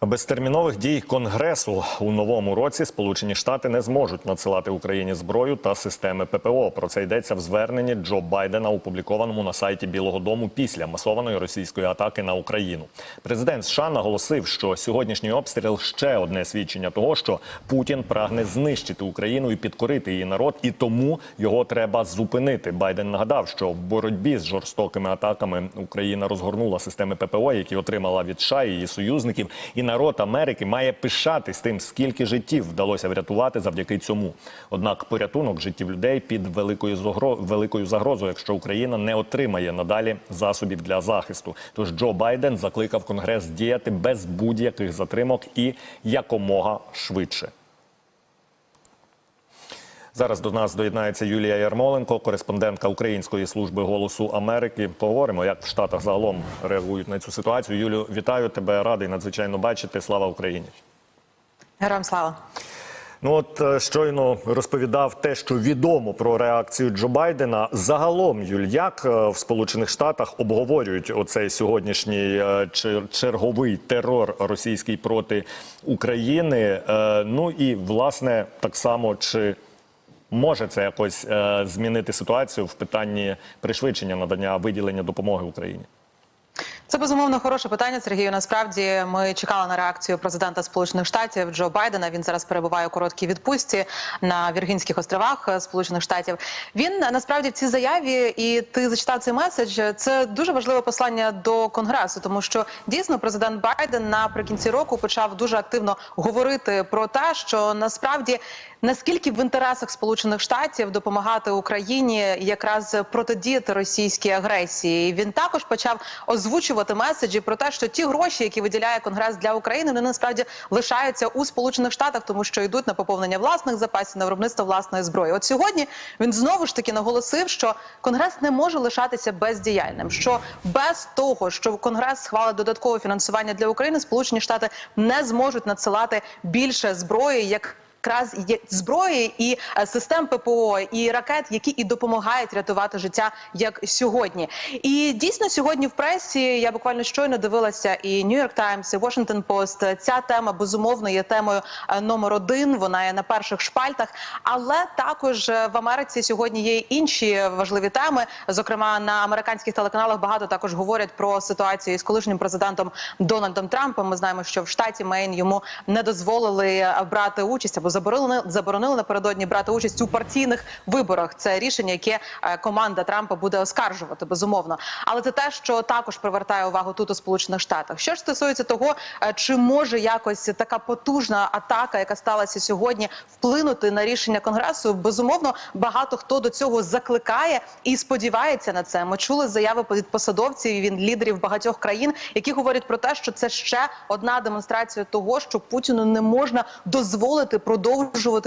Без термінових дій Конгресу у новому році Сполучені Штати не зможуть надсилати Україні зброю та системи ППО. Про це йдеться в зверненні Джо Байдена, опублікованому на сайті Білого Дому після масованої російської атаки на Україну. Президент США наголосив, що сьогоднішній обстріл ще одне свідчення того, що Путін прагне знищити Україну і підкорити її народ, і тому його треба зупинити. Байден нагадав, що в боротьбі з жорстокими атаками Україна розгорнула системи ППО, які отримала від США і її союзників. І народ Америки має пишатись тим, скільки життів вдалося врятувати завдяки цьому. Однак порятунок життів людей під великою великою загрозою, якщо Україна не отримає надалі засобів для захисту. Тож Джо Байден закликав Конгрес діяти без будь-яких затримок і якомога швидше. Зараз до нас доєднається Юлія Ярмоленко, кореспондентка Української служби голосу Америки. Поговоримо, як в Штатах загалом реагують на цю ситуацію. Юлю, вітаю тебе, радий надзвичайно бачити. Слава Україні! Героям слава. Ну от е, щойно розповідав те, що відомо про реакцію Джо Байдена. Загалом, Юль, як е, в Сполучених Штатах обговорюють оцей сьогоднішній е, черговий терор російський проти України? Ну і власне так само чи може це якось е, змінити ситуацію в питанні пришвидшення надання виділення допомоги Україні? Це безумовно хороше питання. Сергію. Насправді ми чекали на реакцію президента Сполучених Штатів Джо Байдена. Він зараз перебуває у короткій відпустці на Віргінських островах е, Сполучених Штатів. Він е, насправді в цій заяві, і ти зачитав цей меседж. Це дуже важливе послання до конгресу, тому що дійсно президент Байден наприкінці року почав дуже активно говорити про те, що насправді наскільки в інтересах Сполучених Штатів допомагати Україні якраз протидіяти російській агресії. Він також почав озвучувати меседжі про те, що ті гроші, які виділяє Конгрес для України, вони насправді лишаються у Сполучених Штатах, тому що йдуть на поповнення власних запасів, на виробництво власної зброї. От сьогодні він знову ж таки наголосив, що Конгрес не може лишатися бездіяльним. Що без того, що Конгрес схвалить додаткове фінансування для України, Сполучені Штати не зможуть надсилати більше зброї, як якраз є зброї і е, систем ППО, і ракет, які і допомагають рятувати життя, як сьогодні. І дійсно сьогодні в пресі я буквально щойно дивилася і York Times, і Washington Post. Ця тема безумовно є темою е, номер один. Вона є на перших шпальтах. Але також е, в Америці сьогодні є інші важливі теми. Зокрема, на американських телеканалах багато також говорять про ситуацію з колишнім президентом Дональдом Трампом. Ми знаємо, що в штаті Мейн йому не дозволили брати участь або заборонили заборонили напередодні брати участь у партійних виборах. Це рішення, яке е, команда Трампа буде оскаржувати безумовно. Але це те, що також привертає увагу тут у Сполучених Штатах. Що ж стосується того, е, чи може якось така потужна атака, яка сталася сьогодні, вплинути на рішення конгресу, безумовно, багато хто до цього закликає і сподівається на це. Ми чули заяви від посадовців він лідерів багатьох країн, які говорять про те, що це ще одна демонстрація того, що Путіну не можна дозволити продовжувати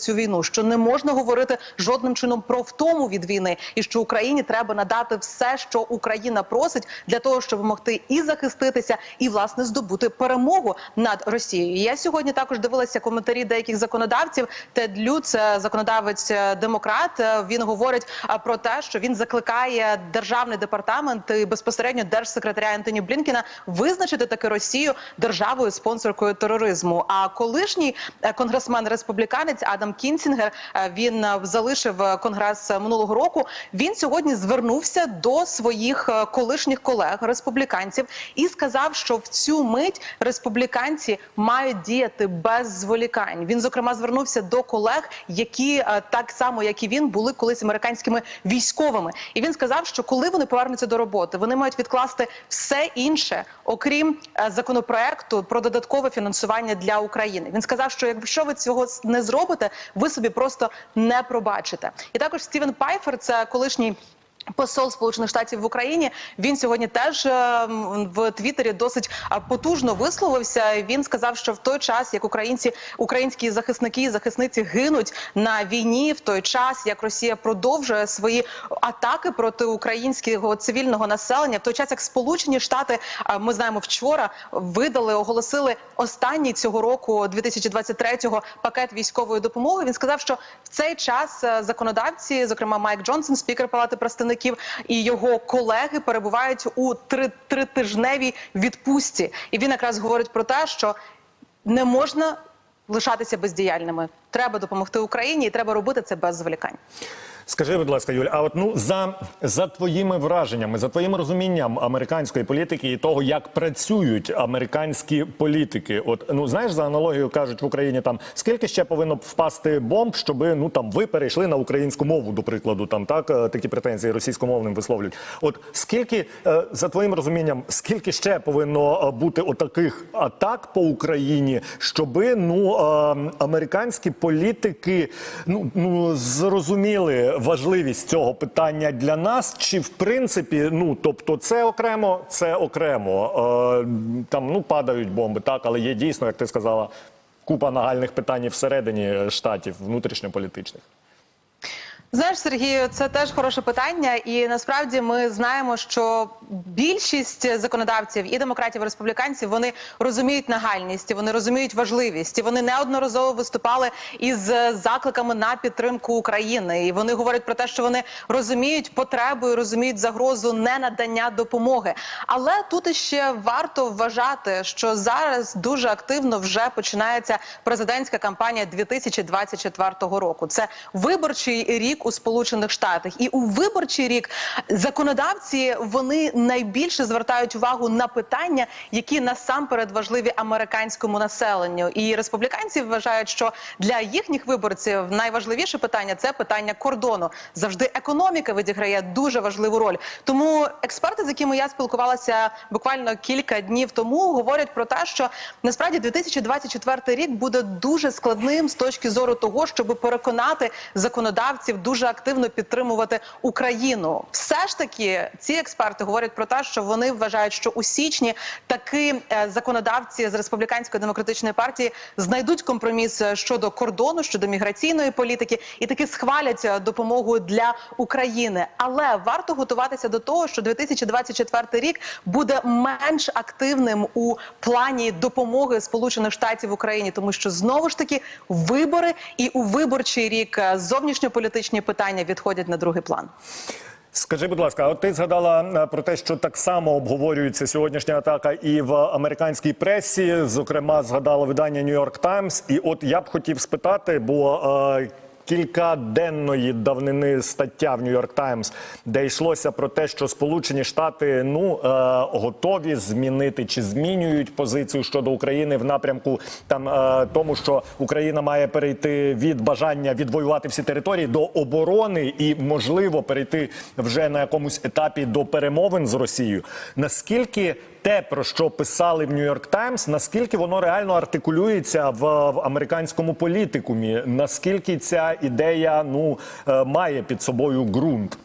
цю війну, що не можна говорити жодним чином про втому від війни, і що Україні треба надати все, що Україна просить, для того, щоб могти і захиститися, і власне здобути перемогу над Росією. Я сьогодні також дивилася коментарі деяких законодавців. Тед Люц, е, законодавець е, демократ, е, він говорить е, про те, що він закликає державний департамент і безпосередньо держсекретаря Ентоні Блінкіна визначити таки Росію державою спонсоркою тероризму. А колишній конгресмен республіканець Адам Кінсінгер е, він е, залишив е, конгрес минулого року. Він сьогодні звернувся до своїх колишніх колег республіканців і сказав, що в цю мить республіканці мають діяти без зволікань. Він зокрема звернувся до колег, які так само як і він були колись американськими військовими. І він сказав, що коли вони повернуться до роботи, вони мають відкласти все інше, окрім законопроекту про додаткове фінансування для України. Він сказав, що якщо ви цього не зробите, ви собі просто не пробачите. І також Стівен Пайфер, це колишній. Посол Сполучених Штатів в Україні він сьогодні теж е, в Твіттері досить потужно висловився. Він сказав, що в той час, як українці, українські захисники і захисниці гинуть на війні, в той час як Росія продовжує свої атаки проти українського цивільного населення, в той час як Сполучені Штати, ми знаємо, вчора видали, оголосили останній цього року, 2023-го, пакет військової допомоги. Він сказав, що в цей час е, законодавці, зокрема Майк Джонсон, спікер Палати представників, і його колеги перебувають у три тритижневій відпустці. І він якраз говорить про те, що не можна лишатися бездіяльними. Треба допомогти Україні, і треба робити це без зволікань. Скажи, будь ласка, Юль, а от ну за, за твоїми враженнями, за твоїм розумінням американської політики і того, як працюють американські політики, от ну знаєш, за аналогією кажуть в Україні там скільки ще повинно впасти бомб, щоб ну там ви перейшли на українську мову, до прикладу, там так е, такі претензії російськомовним висловлюють. От скільки е, за твоїм розумінням, скільки ще повинно е, бути отаких атак по Україні, щоби ну американські політики ну, ну зрозуміли важливість цього питання для нас, чи в принципі, ну тобто, це окремо, це окремо. Е, там ну падають бомби, так, але є дійсно, як ти сказала, купа нагальних питань всередині штатів внутрішньополітичних. Знаєш, Сергію, це теж хороше питання, і насправді ми знаємо, що більшість законодавців і демократів, і республіканців вони розуміють нагальність, вони розуміють важливість. І вони неодноразово виступали із закликами на підтримку України. І вони говорять про те, що вони розуміють потребу і розуміють загрозу ненадання допомоги. Але тут іще варто вважати, що зараз дуже активно вже починається президентська кампанія 2024 року. Це виборчий рік у Сполучених Штатах, і у виборчий рік законодавці вони найбільше звертають увагу на питання, які насамперед важливі американському населенню. І республіканці вважають, що для їхніх виборців найважливіше питання це питання кордону. Завжди економіка відіграє дуже важливу роль. Тому експерти, з якими я спілкувалася буквально кілька днів тому, говорять про те, що насправді 2024 рік буде дуже складним з точки зору того, щоб переконати законодавців дуже активно підтримувати Україну. Все ж таки, ці експерти говорять про те, що вони вважають, що у січні таки е, законодавці з республіканської демократичної партії знайдуть компроміс е, щодо кордону, щодо міграційної політики, і таки схвалять е, допомогу для України. Але варто готуватися до того, що 2024 рік буде менш активним у плані допомоги Сполучених Штатів Україні, тому що знову ж таки вибори і у виборчий рік е, зовнішньополітичні питання відходять на другий план. Скажи, будь ласка, от ти згадала е, про те, що так само обговорюється сьогоднішня атака і в американській пресі. Зокрема, згадала видання New York Times. І от я б хотів спитати, бо е, кількаденної давнини стаття в York Times, де йшлося про те, що Сполучені Штати ну е, готові змінити чи змінюють позицію щодо України в напрямку там е, тому, що Україна має перейти від бажання відвоювати всі території до оборони і можливо перейти вже на якомусь етапі до перемовин з Росією. Наскільки те, про що писали в Нью-Йорк Таймс, наскільки воно реально артикулюється в, в американському політикумі? Наскільки ця ідея ну е, має під собою ґрунт?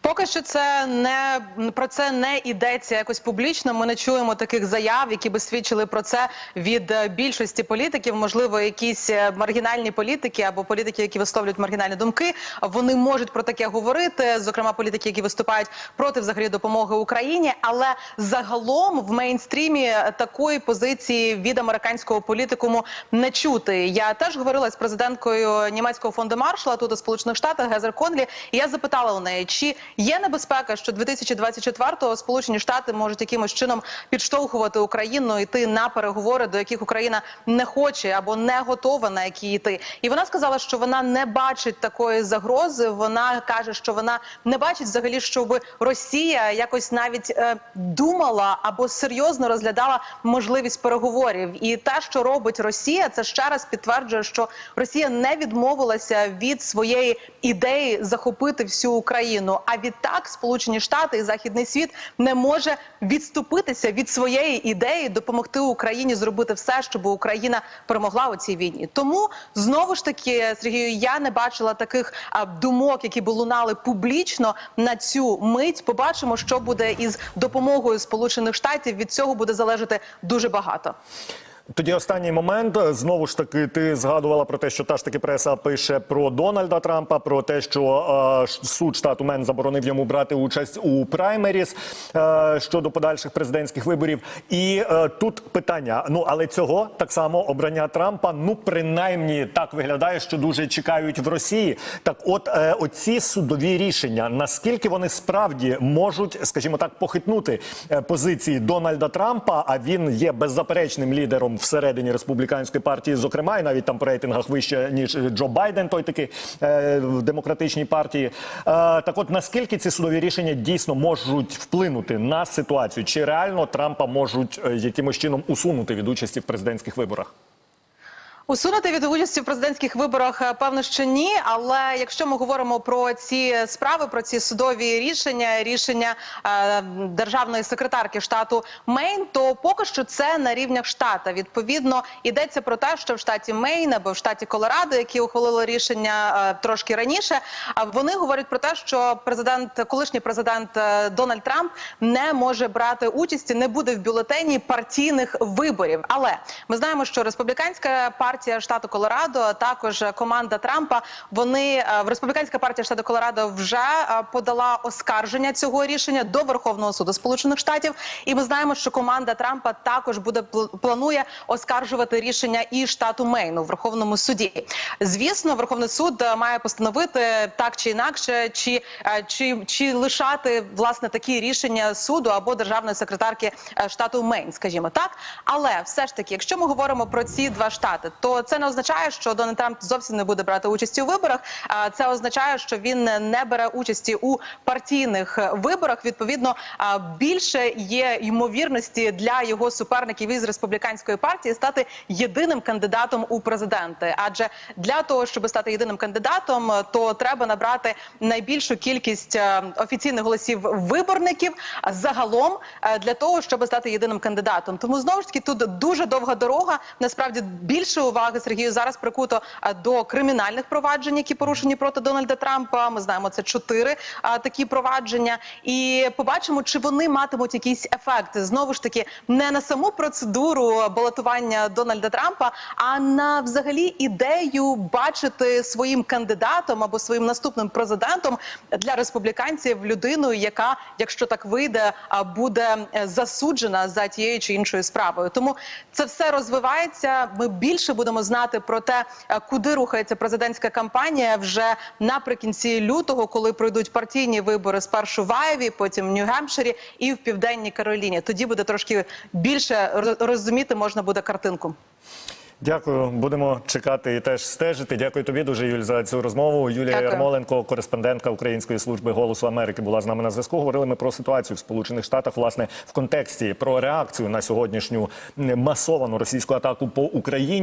Поки що це не про це не йдеться якось публічно. Ми не чуємо таких заяв, які би свідчили про це від е, більшості політиків. Можливо, якісь е, маргінальні політики або політики, які висловлюють маргінальні думки. Вони можуть про таке говорити. Зокрема, політики, які виступають проти взагалі допомоги Україні. Але загалом в мейнстрімі такої позиції від американського політикуму не чути. Я теж говорила з президенткою німецького фонду Маршала тут у Сполучених Штатах Гезер Конлі. І я запитала у неї, чи Є небезпека, що 2024-го Сполучені Штати можуть якимось чином підштовхувати Україну йти на переговори, до яких Україна не хоче або не готова на які йти. І вона сказала, що вона не бачить такої загрози. Вона каже, що вона не бачить взагалі, щоб Росія якось навіть е, думала або серйозно розглядала можливість переговорів. І те, що робить Росія, це ще раз підтверджує, що Росія не відмовилася від своєї ідеї захопити всю Україну. А відтак Сполучені Штати і Західний світ не може відступитися від своєї ідеї допомогти Україні зробити все, щоб Україна перемогла у цій війні. Тому знову ж таки, Сергію, я не бачила таких думок, які б лунали публічно на цю мить. Побачимо, що буде із допомогою Сполучених Штатів. Від цього буде залежати дуже багато. Тоді останній момент знову ж таки ти згадувала про те, що та ж таки преса пише про Дональда Трампа, про те, що е, суд штату Мен заборонив йому брати участь у праймеріс е, щодо подальших президентських виборів. І е, тут питання: ну але цього так само обрання Трампа, ну принаймні так виглядає, що дуже чекають в Росії. Так, от е, оці судові рішення, наскільки вони справді можуть, скажімо так, похитнути е, позиції Дональда Трампа, а він є беззаперечним лідером всередині республіканської партії, зокрема, і навіть там по рейтингах вище ніж Джо Байден, той таки е, в демократичній партії. Е, так, от наскільки ці судові рішення дійсно можуть вплинути на ситуацію? Чи реально Трампа можуть е, якимось чином усунути від участі в президентських виборах? Усунути від участі в президентських виборах е, певно, що ні. Але якщо ми говоримо про ці справи, про ці судові рішення, рішення е, державної секретарки штату Мейн, то поки що це на рівнях штата. Відповідно, йдеться про те, що в штаті Мейн або в штаті Колорадо, які ухвалили рішення е, трошки раніше, а вони говорять про те, що президент, колишній президент е, Дональд Трамп не може брати участі, не буде в бюлетені партійних виборів. Але ми знаємо, що республіканська партія штату Колорадо, а також команда Трампа, вони е, в республіканська партія штату Колорадо вже е, подала оскарження цього рішення до Верховного суду Сполучених Штатів. І ми знаємо, що команда Трампа також буде пл- планує оскаржувати рішення і штату Мейн у Верховному суді. Звісно, Верховний суд е, має постановити так чи інакше, чи, чи, чи лишати власне такі рішення суду або державної секретарки штату Мейн, скажімо так. Але все ж таки, якщо ми говоримо про ці два штати, то це не означає, що Дональд Трамп зовсім не буде брати участі у виборах. Це означає, що він не бере участі у партійних виборах. Відповідно, більше є ймовірності для його суперників із республіканської партії стати єдиним кандидатом у президенти. Адже для того, щоб стати єдиним кандидатом, то треба набрати найбільшу кількість е, офіційних голосів виборників загалом е, для того, щоб стати єдиним кандидатом. Тому знову ж таки тут дуже довга дорога. Насправді більше уваги Сергію зараз прикуто е, до кримінальних проваджень, які порушені проти Дональда Трампа. Ми знаємо, це чотири е, такі провадження, і побачимо, чи вони матимуть якийсь ефект. Знову ж таки, не на саму процедуру балотування Дональда Трампа, а на взагалі ідею бачити своїм кандидатом або своїм наступним президентом для республіканців людину, яка, якщо так вийде, буде е, засуджена за тією чи іншою справою. Тому це все розвивається. Ми більше будемо знати про те, е, куди рухається президентська кампанія вже наприкінці лютого, коли пройдуть партійні вибори спершу в Айві, потім в Нью-Гемпширі і в південній Кароліні. Тоді буде трошки більше роз- розуміти можна буде картинку. Дякую, будемо чекати і теж стежити. Дякую тобі дуже, Юль, за цю розмову. Юлія Дякую. Ярмоленко, кореспондентка Української служби голосу Америки, була з нами на зв'язку. Говорили ми про ситуацію в Сполучених Штатах, власне, в контексті про реакцію на сьогоднішню масовану російську атаку по Україні.